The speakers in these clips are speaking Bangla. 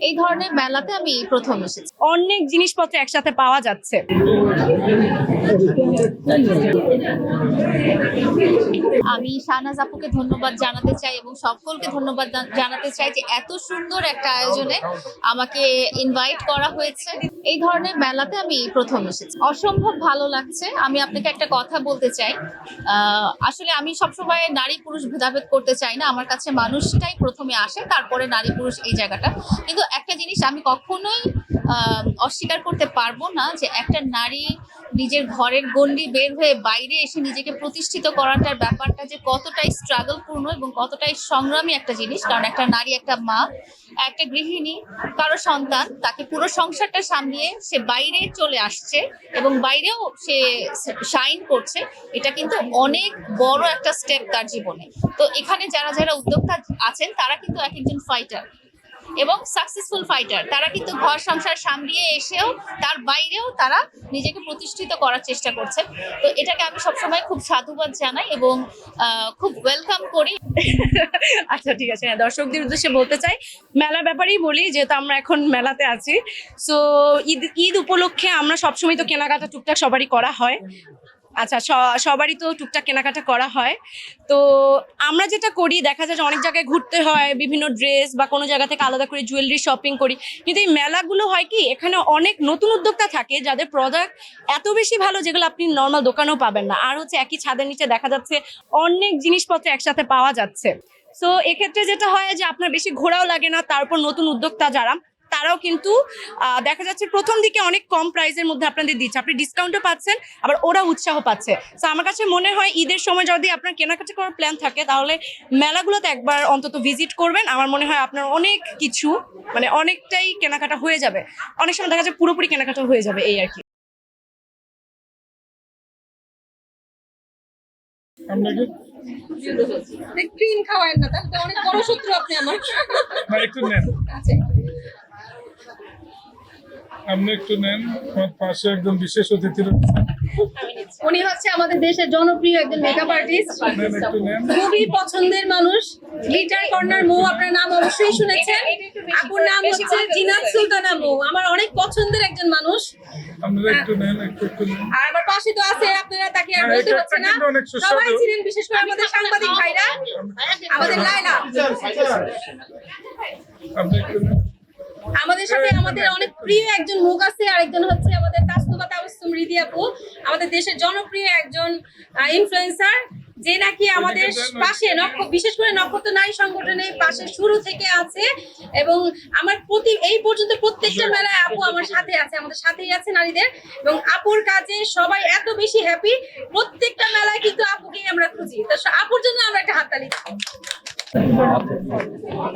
এই ধরনের মেলাতে আমি প্রথম এসেছি। অনেক জিনিসপত্র একসাথে পাওয়া যাচ্ছে। আমি শাহনাজ আপুকে ধন্যবাদ জানাতে চাই এবং সকলকে ধন্যবাদ জানাতে চাই যে এত সুন্দর একটা আয়োজনে আমাকে ইনভাইট করা হয়েছে। এই ধরনের মেলাতে আমি প্রথম এসেছি। অসম্ভব ভালো লাগছে। আমি আপনাকে একটা কথা বলতে চাই। আহ, আসলে আমি সবসময় নারী পুরুষ ভেদাভেদ করতে চাই না। আমার কাছে মানুষটাই প্রথমে আসে তারপরে নারী পুরুষ এই জায়গাটা। কিন্তু একটা জিনিস আমি কখনোই অস্বীকার করতে পারব না যে একটা নারী নিজের ঘরের গণ্ডি বের হয়ে বাইরে এসে নিজেকে প্রতিষ্ঠিত করাটার ব্যাপারটা যে কতটাই স্ট্রাগলপূর্ণ এবং কতটাই সংগ্রামী একটা জিনিস। কারণ একটা নারী, একটা মা, একটা গৃহিণী, কারও সন্তান, তাকে পুরো সংসারটা সামলিয়ে সে বাইরে চলে আসছে এবং বাইরেও সে শাইন করছে, এটা কিন্তু অনেক বড় একটা স্টেপ তার জীবনে। তো এখানে যারা যারা উদ্যোক্তা আছেন, তারা কিন্তু এক একজন ফাইটার এবং সাকসেসফুল ফাইটার তারা কিন্তু ঘর সংসার সামলিয়ে এসেও তার বাইরেও তারা নিজেকে প্রতিষ্ঠিত করার চেষ্টা করছে তো এটাকে আমি সবসময় খুব সাধুবাদ জানাই এবং খুব ওয়েলকাম করি। আচ্ছা ঠিক আছে। হ্যাঁ, দর্শকদের উদ্দেশ্যে বলতে চাই মেলার ব্যাপারেই বলি যেহেতু আমরা এখন মেলাতে আছি। সো ঈদ ঈদ উপলক্ষে আমরা সবসময় তো কেনাকাটা টুকটাক সবারই করা হয়। আচ্ছা সবারই তো টুকটাক কেনাকাটা করা হয়। তো আমরা যেটা করি, দেখা যায় যে অনেক জায়গায় ঘুরতে হয়, বিভিন্ন ড্রেস বা কোনো জায়গা থেকে আলাদা করে জুয়েলারি শপিং করি। কিন্তু এই মেলাগুলো হয় কি, এখানে অনেক নতুন উদ্যোক্তা থাকে যাদের প্রোডাক্ট এত বেশি ভালো যেগুলো আপনি নর্মাল দোকানেও পাবেন না। আর হচ্ছে একই ছাদের নিচে দেখা যাচ্ছে অনেক জিনিসপত্র একসাথে পাওয়া যাচ্ছে। সো এক্ষেত্রে যেটা হয় যে আপনার বেশি ঘোরাও লাগে না, তারপর নতুন উদ্যোক্তা যারা তারাও কিন্তু আহ, দেখা যাচ্ছে প্রথম দিকে অনেক কম প্রাইসের মধ্যে আপনাদের দিচ্ছে। আপনি ডিসকাউন্টও পাচ্ছেন আবার ওরা উৎসাহ পাচ্ছে। তো আমার কাছে মনে হয় ঈদের সময় যদি আপনার কেনাকাটা করার প্ল্যান থাকে তাহলে মেলাগুলোতে একবার অন্তত ভিজিট করবেন। আমার মনে হয় আপনার অনেক কিছু মানে অনেকটাই কেনাকাটা হয়ে যাবে। অনেক সময় দেখা যায় পুরোপুরি কেনাকাটা হয়ে যাবে এই আর কি। ক্রিম খাওয়ায় না তাহলে অনেক বড় শত্রু আপনি আমার। একটু নেন। আচ্ছা। আপনি একটু নেন আমার পাশে একজন বিশেষ অতিথি রয়েছেন উনি হচ্ছে আমাদের দেশের জনপ্রিয় একজন মেকআপ আর্টিস্ট খুবই পছন্দের মানুষ। গ্লিটার কর্নার মৌ আপনার নাম অবশ্যই শুনেছেন। আপুর নাম হচ্ছে জিনাত সুলতানা মৌ। আমার অনেক পছন্দের একজন মানুষ। আপনারা একটু নেন একটু একটু আর আমার পাশে তো আছে আপনারা তাকে আর হ্যাঁ, বলতে হচ্ছে না। সবাই ছিলেন বিশেষ করে আমাদের সাংবাদিক ভাইরা। আমাদের লাইলা আপনি একটু আমাদের সাথে আমাদের অনেক প্রিয় একজন মুখ আছে, আরেকজন হচ্ছে আমাদের তাসনুবা তাবসুম রিদি আপু। আমাদের দেশের জনপ্রিয় একজন ইনফ্লুয়েন্সার যে নাকি আমাদের পাশে নক্ষ- বিশেষ করে নক্ষত্র নারী সংগঠনের পাশে শুরু থেকে আছে এবং আমার প্রতি, এই পর্যন্ত প্রত্যেকটা মেলায় আপু আমার সাথে আছে, আমাদের সাথেই আছে নারীদের এবং আপুর কাজে সবাই এত বেশি হ্যাপি প্রত্যেকটা মেলায় কিন্তু আপুকেই আমরা খুঁজি। তো আপুর জন্য আমরা একটা হাততালি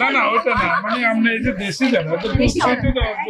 না না ওটা না। মানে আপনি এই যে দেশি যান ওটা দেওয়ার জন্য